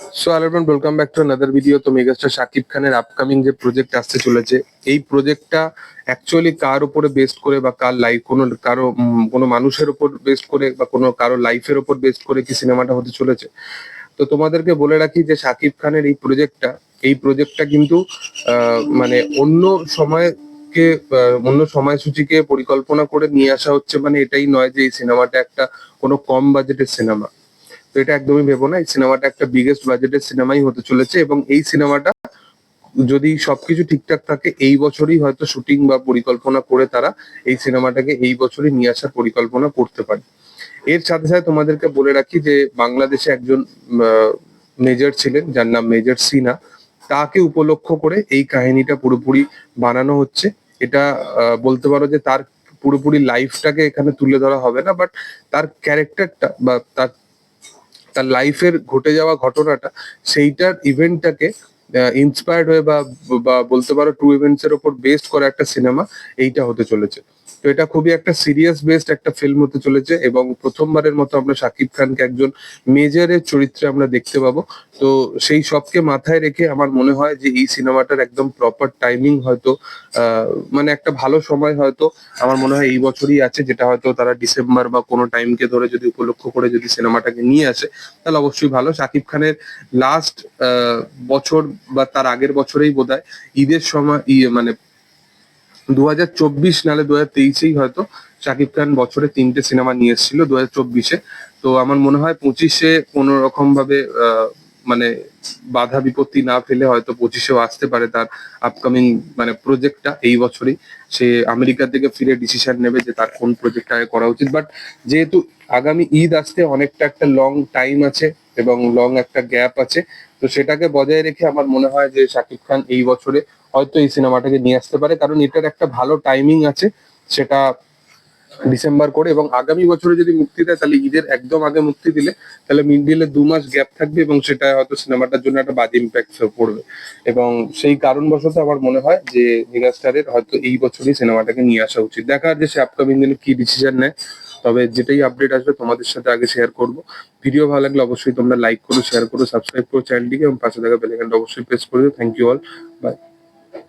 So আলারবান welcome back to another video তো megastar Shakib খানের upcoming যে প্রজেক্ট আসতে চলেছে, এই প্রজেক্টটা অ্যাকচুয়ালি কার উপরে বেস্ট করে বা কার লাইফ কোনো, কারও কোনো মানুষের উপর বেস্ট করে বা কোনো, কারও লাইফের উপর বেস্ট করে কি সিনেমাটা হতে চলেছে? তো তোমাদেরকে বলে রাখি যে শাকিব খানের এই প্রজেক্টটা এই প্রজেক্টটা কিন্তু মানে অন্য সময়কে অন্য সময়সূচিকে পরিকল্পনা করে নিয়ে আসা হচ্ছে মানে এটাই নয় যে এই সিনেমাটা একটা কোনো কম বাজেটের সিনেমা তো এটা একদমই ভেবো না। এই সিনেমাটা একটা বিগেস্ট বাজেটের সিনেমাই হতে চলেছে এবং এই সিনেমাটা যদি সবকিছু ঠিকঠাক থাকে, এই বছরই হয়তো শুটিং বা পরিকল্পনা করে তারা এই সিনেমাটাকে এই বছরই নিয়ে আসার পরিকল্পনা করতে পারে। এর সাথে সাথে তোমাদেরকে বলে রাখি যে, বাংলাদেশে একজন মেজর ছিলেন, যার নাম মেজর সিনা তাকে উপলক্ষ করে এই কাহিনীটা পুরোপুরি বানানো হচ্ছে। এটা বলতে পারো যে তার পুরোপুরি লাইফটাকে এখানে তুলে ধরা হবে না বাট তার ক্যারেক্টারটা বা তার তার লাইফের ঘটে যাওয়া ঘটনাটা সেইটার ইভেন্টটাকে ইন্সপায়ার্ড হয়ে বা বা বলতে পারো ট্রু ইভেন্টস এর উপর বেস্ট করা একটা সিনেমা এইটা হতে চলেছে। তো এটা খুবই একটা সিরিয়াস বেসড একটা ফিল্ম হতে চলেছে এবং প্রথমবারের মতো আমরা শাকিব খানকে একজন মেজরের চরিত্রে আমরা দেখতে পাবো। তো সেই সবকে মাথায় রেখে আমার মনে হয় যে এই সিনেমাটার একদম প্রপার টাইমিং হয়তো মানে একটা ভালো সময় হয়তো আমার মনে হয় এই বছরই আছে, যেটা হয়তো তারা ডিসেম্বর বা কোনো টাইমকে ধরে যদি উপলক্ষ করে যদি সিনেমাটাকে নিয়ে আসে, তাহলে অবশ্যই ভালো। শাকিব খানের লাস্ট বছর বা তার আগের বছরেই বোধ হয় ঈদের সময় মানে দু হাজার চব্বিশ নাহলে দু হাজার তেইশেই হয়তো শাকিব খান বছরে তিনটে সিনেমা নিয়ে এসেছিল দু হাজার চব্বিশে। তো আমার মনে হয় পঁচিশে কোনো রকম ভাবে মানে বাধা বিপত্তি না ফেলে হয়তো পঁচিশেও আসতে পারে তার আপকামিং মানে প্রজেক্টটা এই বছরই। সে আমেরিকা থেকে ফিরে ডিসিশন নেবে যে তার কোন প্রজেক্টটা করা উচিত। বাট যেহেতু আগামী ঈদ আসতে অনেকটা একটা লং টাইম আছে এবং লং একটা গ্যাপ আছে তো সেটাকে বজায় রেখে আমার মনে হয় যে শাকিব খান এই বছরে হয়তো এই সিনেমাটাকে নিয়ে আসতে পারে। কারণ এটার একটা ভালো টাইমিং আছে সেটা ডিসেম্বর করে এবং আগামী বছরে যদি মুক্তি দেয় তাহলে ঈদের একদম আগে মুক্তি দিলে তাহলে মিডিলে দু মাস গ্যাপ থাকবে এবং সেটা হয়তো সিনেমাটার জন্য একটা বাজে ইম্প্যাক্ট পড়বে। এবং সেই কারণবশত আমার মনে হয় যে মেগাস্টারের হয়তো এই বছরই সিনেমাটাকে নিয়ে আসা উচিত। দেখা যে সে আপকামিং দিনে কি ডিসিশন নেয়। তবে যেটাই আপডেট আসবে তোমাদের সাথে আগে শেয়ার করব। ভিডিও ভালো লাগলে অবশ্যই তোমরা লাইক করো শেয়ার করো সাবস্ক্রাইব করো চ্যানেলটিকে এবং পাশে থাকা বেলাইকানটা অবশ্যই প্রেস করে থ্যাংক ইউ অল বাই